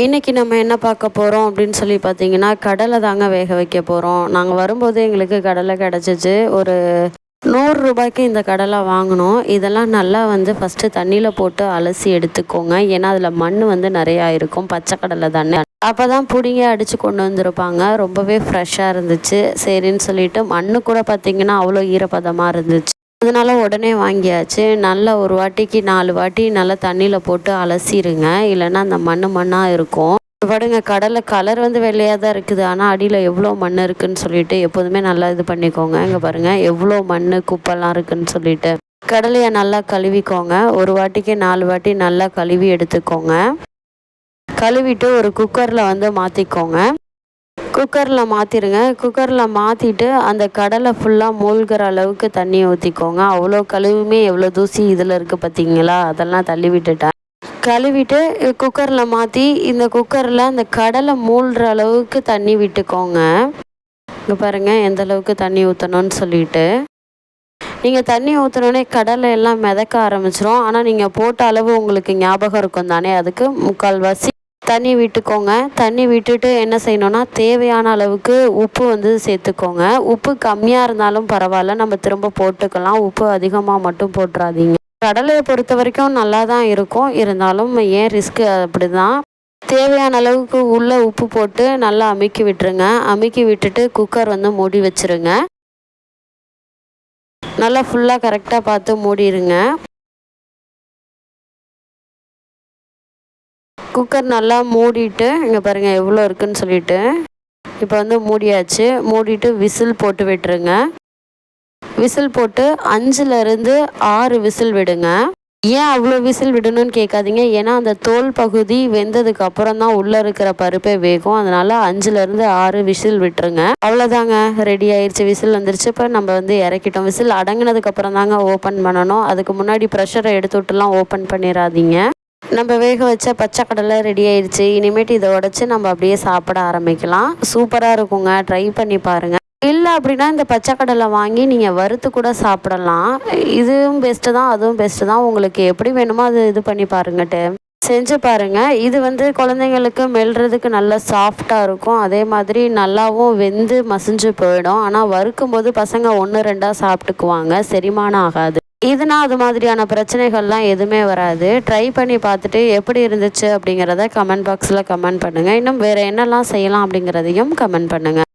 இன்றைக்கி நம்ம என்ன பார்க்க போகிறோம் அப்படின்னு சொல்லி பார்த்தீங்கன்னா கடலை தாங்க வேக வைக்க போகிறோம் நாங்கள் வரும்போது எங்களுக்கு கடலை கிடச்சிச்சு. ஒரு நூறு ரூபாய்க்கு இந்த கடலை வாங்கினோம். இதெல்லாம் நல்லா வந்து ஃபஸ்ட்டு தண்ணியில் போட்டு அலசி எடுத்துக்கோங்க. ஏன்னா அதில் மண் வந்து நிறையா இருக்கும். பச்சை கடலை தானே. அப்போ தான் பிடிங்க அடித்து கொண்டு வந்திருப்பாங்க. ரொம்பவே ஃப்ரெஷ்ஷாக இருந்துச்சு. சரின்னு சொல்லிட்டு மண்ணு கூட பார்த்திங்கன்னா அவ்வளோ ஈரப்பதமாக இருந்துச்சு. அதனால் உடனே வாங்கியாச்சு. நல்லா ஒரு வாட்டிக்கு நாலு வாட்டி நல்லா தண்ணியில் போட்டு அலசிடுங்க இல்லைன்னா அந்த மண் மண்ணாக இருக்கும். பாடுங்க கடலை கலர் வந்து வெள்ளையாக தான் இருக்குது. ஆனால் அடியில் எவ்வளோ மண் இருக்குதுன்னு சொல்லிட்டு எப்போதுமே நல்லா இது பண்ணிக்கோங்க. இங்கே பாருங்கள் எவ்வளோ மண் குப்பெல்லாம் இருக்குதுன்னு சொல்லிட்டு. கடலையை நல்லா கழுவிக்கோங்க. ஒரு வாட்டிக்கு நாலு வாட்டி நல்லா கழுவி எடுத்துக்கோங்க. கழுவிட்டு ஒரு குக்கரில் வந்து மாற்றிக்கோங்க குக்கரில் மாற்றிடுங்க குக்கரில் மாற்றிட்டு அந்த கடலை ஃபுல்லாக மூழ்கிற அளவுக்கு தண்ணி ஊற்றிக்கோங்க அவ்வளோ கழுவுமே எவ்வளோ தூசி இதில் இருக்குது பார்த்தீங்களா அதெல்லாம் தள்ளி விட்டுட்டேன். கழுவிட்டு குக்கரில் மாற்றி இந்த குக்கரில் அந்த கடலை மூழ்கிற அளவுக்கு தண்ணி விட்டுக்கோங்க. இங்கே பாருங்கள் எந்த அளவுக்கு தண்ணி ஊற்றணும்னு சொல்லிட்டு. நீங்கள் தண்ணி ஊற்றினோடனே கடலை எல்லாம் மிதக்க ஆரம்பிச்சிரும். ஆனால் நீங்கள் போட்ட அளவு உங்களுக்கு ஞாபகம் இருக்கும் தானே அதுக்கு முக்கால்வாசி தண்ணி விட்டுக்கோங்க. தண்ணி விட்டுட்டு என்ன செய்யணும்னா தேவையான அளவுக்கு உப்பு வந்து சேர்த்துக்கோங்க. உப்பு கம்மியாக இருந்தாலும் பரவாயில்ல நம்ம திரும்ப போட்டுக்கலாம். உப்பு அதிகமாக மட்டும் போட்டுறாதீங்க. கடலையை பொறுத்த வரைக்கும் நல்லா தான் இருக்கும். இருந்தாலும் ஏன் ரிஸ்க்கு அப்படி தான் தேவையான அளவுக்கு உள்ளே உப்பு போட்டு நல்லா அமுக்கி விட்டுருங்க. அமுக்கி விட்டுட்டு குக்கர் வந்து மூடி வச்சுருங்க. நல்லா ஃபுல்லாக கரெக்டாக பார்த்து மூடிடுங்க குக்கர் நல்லா மூடிட்டு இங்கே பாருங்கள் எவ்வளோ இருக்குதுன்னு சொல்லிட்டு இப்போ வந்து மூடியாச்சு. மூடிட்டு விசில் போட்டு விட்டுருங்க. விசில் போட்டு அஞ்சுலேருந்து ஆறு விசில் விடுங்க. ஏன் அவ்வளோ விசில் விடணும்னு கேட்காதீங்க. ஏன்னா அந்த தோல் பகுதி வெந்ததுக்கு அப்புறம் தான் உள்ளே இருக்கிற பருப்பே வேகும். அதனால் அஞ்சுலேருந்து ஆறு விசில் விட்டுருங்க. அவ்வளோதாங்க ரெடி ஆயிடுச்சு விசில் வந்துருச்சு. இப்போ நம்ம வந்து இறக்கிட்டோம். விசில் அடங்கினதுக்கு அப்புறம் தாங்க ஓப்பன் பண்ணணும். அதுக்கு முன்னாடி ப்ரெஷரை எடுத்து விட்டுலாம் ஓப்பன் பண்ணிடாதீங்க நம்ம வேக வச்ச பச்சை கடலை ரெடி ஆயிடுச்சு. இனிமேட்டு இதை உடச்சி நம்ம அப்படியே சாப்பிட ஆரம்பிக்கலாம். சூப்பராக இருக்குங்க. ட்ரை பண்ணி பாருங்கள் இல்லை அப்படின்னா இந்த பச்சை கடலை வாங்கி நீங்கள் வறுத்து கூட சாப்பிடலாம். இதுவும் பெஸ்ட்டு தான் அதுவும் பெஸ்ட்டு தான். உங்களுக்கு எப்படி வேணுமோ அது இது பண்ணி பாருங்கட்டு. செஞ்சு பாருங்கள் இது வந்து குழந்தைங்களுக்கு மெல்றதுக்கு நல்லா சாஃப்டாக இருக்கும். அதே மாதிரி நல்லாவும் வெந்து மசிஞ்சு போயிடும். ஆனால் வறுக்கும் போது பசங்க ஒன்று ரெண்டாக சாப்பிட்டுக்குவாங்க. செரிமானம் ஆகாது. இதுனா அது மாதிரியான பிரச்சனைகள்லாம் எதுவுமே வராது. ட்ரை பண்ணி பார்த்துட்டு எப்படி இருந்துச்சு அப்படிங்கிறத கமெண்ட் பாக்ஸில் கமெண்ட் பண்ணுங்கள் இன்னும் வேறு என்னெல்லாம் செய்யலாம் அப்படிங்கிறதையும் கமெண்ட் பண்ணுங்கள்